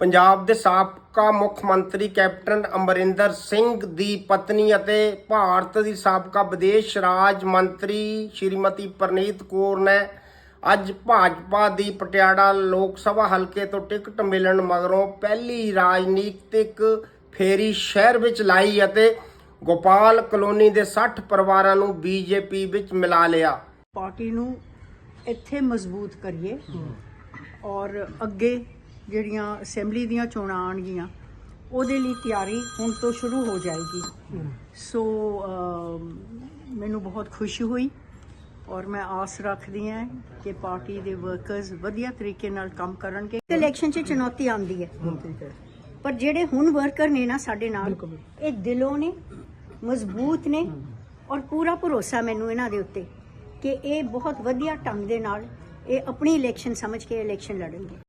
ਪੰਜਾਬ ਦੇ ਸਾਬਕਾ ਮੁੱਖ ਮੰਤਰੀ ਕੈਪਟਨ ਅਮਰਿੰਦਰ ਸਿੰਘ ਦੀ ਪਤਨੀ ਅਤੇ ਭਾਰਤ ਦੀ ਸਾਬਕਾ ਵਿਦੇਸ਼ ਰਾਜ ਮੰਤਰੀ ਸ਼੍ਰੀਮਤੀ ਪ੍ਰਨੀਤ ਕੌਰ ਨੇ ਅੱਜ ਭਾਜਪਾ ਦੀ ਪਟਿਆਲਾ ਲੋਕ ਸਭਾ ਹਲਕੇ ਤੋਂ ਟਿਕਟ ਮਿਲਣ ਮਗਰੋਂ ਪਹਿਲੀ ਰਾਜਨੀਤਿਕ ਫੇਰੀ ਸ਼ਹਿਰ ਵਿੱਚ ਲਾਈ ਅਤੇ ਗੋਪਾਲ ਕਲੋਨੀ ਦੇ 60 ਪਰਿਵਾਰਾਂ ਨੂੰ ਬੀਜੇਪੀ ਵਿੱਚ ਮਿਲਾ ਲਿਆ। ਪਾਰਟੀ ਨੂੰ ਇੱਥੇ ਮਜ਼ਬੂਤ ਕਰੀਏ ਔਰ ਅੱਗੇ ਜਿਹੜੀਆਂ ਅਸੈਂਬਲੀ ਦੀਆਂ ਚੋਣਾਂ ਆਣਗੀਆਂ ਉਹਦੇ ਲਈ ਤਿਆਰੀ ਹੁਣ ਤੋਂ ਸ਼ੁਰੂ ਹੋ ਜਾਏਗੀ। ਸੋ ਮੈਨੂੰ ਬਹੁਤ ਖੁਸ਼ੀ ਹੋਈ ਔਰ ਮੈਂ ਆਸ ਰੱਖਦੀ ਹਾਂ ਕਿ ਪਾਰਟੀ ਦੇ ਵਰਕਰਸ ਵਧੀਆ ਤਰੀਕੇ ਨਾਲ ਕੰਮ ਕਰਨਗੇ। ਇਲੈਕਸ਼ਨ 'ਚ ਚੁਣੌਤੀ ਆਉਂਦੀ ਹੈ। ਪਰ ਜਿਹੜੇ ਹੁਣ ਵਰਕਰ ਨੇ ਨਾ ਸਾਡੇ ਨਾਲ ਇਹ ਦਿਲੋਂ ਨੇ ਮਜ਼ਬੂਤ ਨੇ ਔਰ ਪੂਰਾ ਭਰੋਸਾ ਮੈਨੂੰ ਇਹਨਾਂ ਦੇ ਉੱਤੇ ਕਿ ਇਹ ਬਹੁਤ ਵਧੀਆ ਢੰਗ ਦੇ ਨਾਲ ਇਹ ਆਪਣੀ ਇਲੈਕਸ਼ਨ ਸਮਝ ਕੇ ਇਲੈਕਸ਼ਨ ਲੜਨਗੇ।